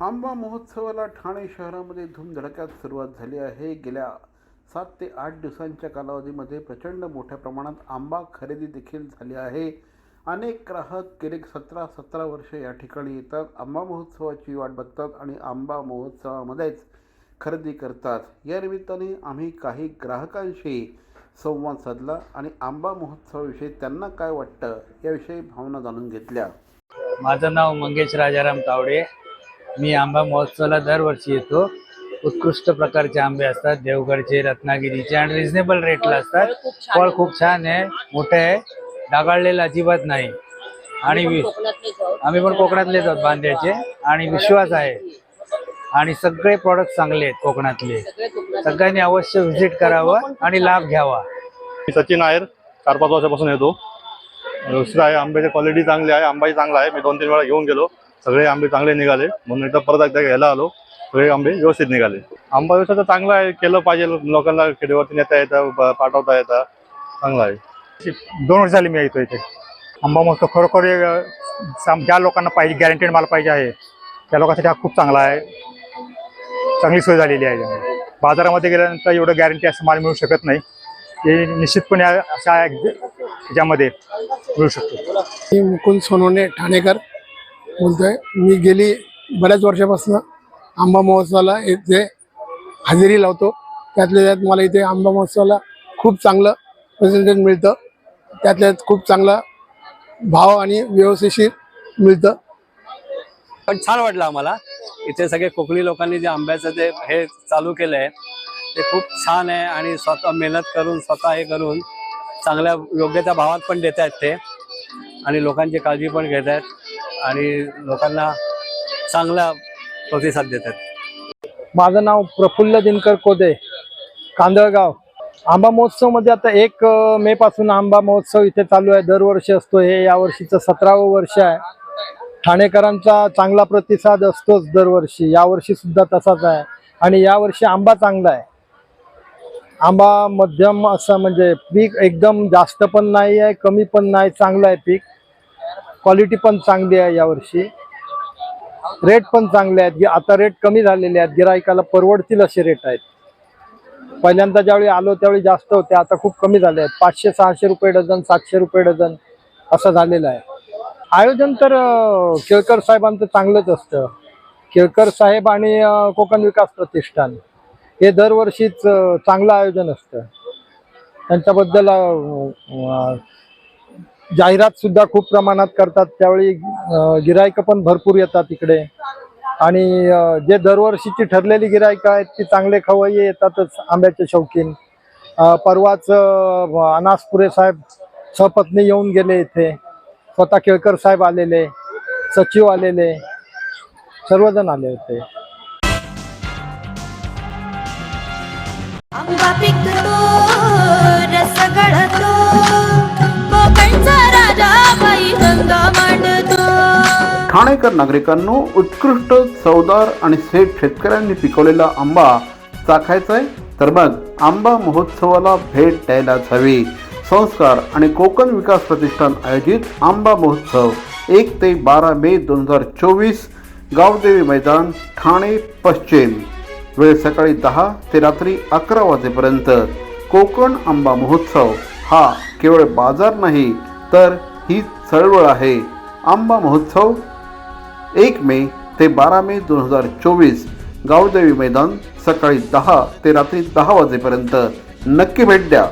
आंबा महोत्सवाला ठाणे शहरामध्ये धूमधडक्यात सुरुवात झाली आहे. गेल्या सात ते आठ दिवसांच्या कालावधीमध्ये प्रचंड मोठ्या प्रमाणात आंबा खरेदी देखील झाली आहे. अनेक ग्राहक गेले सतरा सतरा वर्ष या ठिकाणी येतात. आंबा महोत्सवाची वाट बघतात आणि आंबा महोत्सवामध्येच खरेदी करतात. या निमित्ताने आम्ही काही ग्राहकांशी संवाद साधला आणि आंबा महोत्सवाविषयी त्यांना काय वाटतं याविषयी भावना जाणून घेतल्या. माझं नाव मंगेश राजाराम तावडे. मी आंबा महोत्सवाला दरवर्षी येतो. उत्कृष्ट प्रकारचे आंबे असतात देवगडचे रत्नागिरीचे आणि रिझनेबल रेटला असतात. फळ खूप छान आहे मोठे आहे. डागाळलेलं अजिबात नाही. आणि वि- आम्ही पण कोकणातलेच आहोत बांध्याचे आणि विश्वास आहे. आणि सगळे प्रॉडक्ट चांगले आहेत कोकणातले. सगळ्यांनी अवश्य व्हिजिट करावं आणि लाभ घ्यावा. मी सचिन आहेर चार पाच वर्षापासून येतो. व्यवस्थित आहे आंब्याची क्वालिटी चांगली आहे आंबाही चांगला आहे. मी दोन तीन वेळा घेऊन गेलो. सगळे आंबे चांगले निघाले. म्हणून एकदा परत एकदा घ्यायला आलो. सगळे आंबे व्यवस्थित निघाले. आंबा व्यवसाय तर चांगला आहे. केलं पाहिजे. लोकांना खेडेवरती नेता येतं पाठवता येतं चांगला आहे. दोन वर्ष झाली मी येतो इथे. आंबा महोत्सव खरोखर ज्या लोकांना पाहिजे गॅरंटेड माल पाहिजे आहे त्या लोकांसाठी हा खूप चांगला आहे. चांगली सोय झालेली आहे. त्यामुळे. बाजारामध्ये गेल्यानंतर एवढं गॅरंटी असं माल मिळू शकत नाही. ते निश्चितपणे अशा ह्याच्यामध्ये मिळू शकतो. मी मुकुंद सोनवणे ठाणेकर. बोलतोय. मी गेली बऱ्याच वर्षापासून आंबा महोत्सवाला इथे हजेरी लावतो. त्यातल्या त्यात मला इथे आंबा महोत्सवाला खूप चांगलं प्रेझेंटेशन मिळतं. त्यातल्या त्यात खूप चांगला भाव आणि व्यवस्थेशीर मिळतं. पण छान वाटलं आम्हाला. इथे सगळे कोकणी लोकांनी जे आंब्याचं जे हे चालू केलं आहे ते खूप छान आहे आणि स्वतः मेहनत करून स्वतः हे करून चांगल्या योग्य त्या भावात पण देत आहेत ते. आणि लोकांची काळजी पण घेत आहेत आणि लोकांना चांगला प्रतिसाद देत आहेत माझं नाव प्रफुल्ल दिनकर कोदे कांदळगाव. आंबा महोत्सवमध्ये आता एक मे पासून आंबा महोत्सव इथे चालू आहे. दरवर्षी असतो हे. यावर्षीचं सतरावं वर्ष आहे. ठाणेकरांचा चांगला प्रतिसाद असतोच दरवर्षी. यावर्षी सुद्धा तसाच आहे. आणि यावर्षी आंबा चांगला आहे. आंबा मध्यम असं म्हणजे पीक एकदम जास्त पण नाही आहे कमी पण नाही चांगलं आहे पीक. क्वालिटी पण चांगली आहे यावर्षी. रेट पण चांगले आहेत. आता रेट कमी झालेले आहेत. गिरायकाला परवडतील असे रेट आहेत. पहिल्यांदा ज्यावेळी आलो त्यावेळी जास्त होते. आता खूप कमी झाले आहेत. पाचशे सहाशे रुपये डझन सातशे रुपये डझन असं झालेलं आहे. आयोजन तर केळकर साहेबांचं चांगलंच असतं. केळकर साहेब आणि कोकण विकास प्रतिष्ठान हे दरवर्षीच चांगलं आयोजन असतं. त्यांच्याबद्दल जाहिरात सुद्धा खूप प्रमाणात करतात. त्यावेळी गिरायक पण भरपूर येतात इकडे. आणि जे दरवर्षीची ठरलेली गिरायक आहेत ती चांगले खवय्ये येतातच आंब्याचे शौकीन. परवाच अनासपुरे साहेब सपत्नी येऊन गेले इथे. स्वतः केळकर साहेब आलेले सचिव आलेले सर्वजण आले होते. आंबा ठाणेकर नागरिकांनो उत्कृष्ट चवदार आणि सेठ शेतकऱ्यांनी पिकवलेला आंबा चाखायचा आहे? तर मग आंबा महोत्सवाला भेट द्यायलाच हवी. संस्कार आणि कोकण विकास प्रतिष्ठान आयोजित आंबा महोत्सव एक ते बारा मे दोन हजार चोवीस गावदेवी मैदान ठाणे पश्चिम. वेळ सकाळी दहा ते रात्री अकरा वाजेपर्यंत. कोकण आंबा महोत्सव हा केवळ बाजार नाही तर ही चळवळ आहे. आंबा महोत्सव एक मे ते बारा मे दोन हजार चोवीस गावदेवी मैदान सकाळी दहा ते रात्री दहा वाजेपर्यंत. नक्की भेट द्या.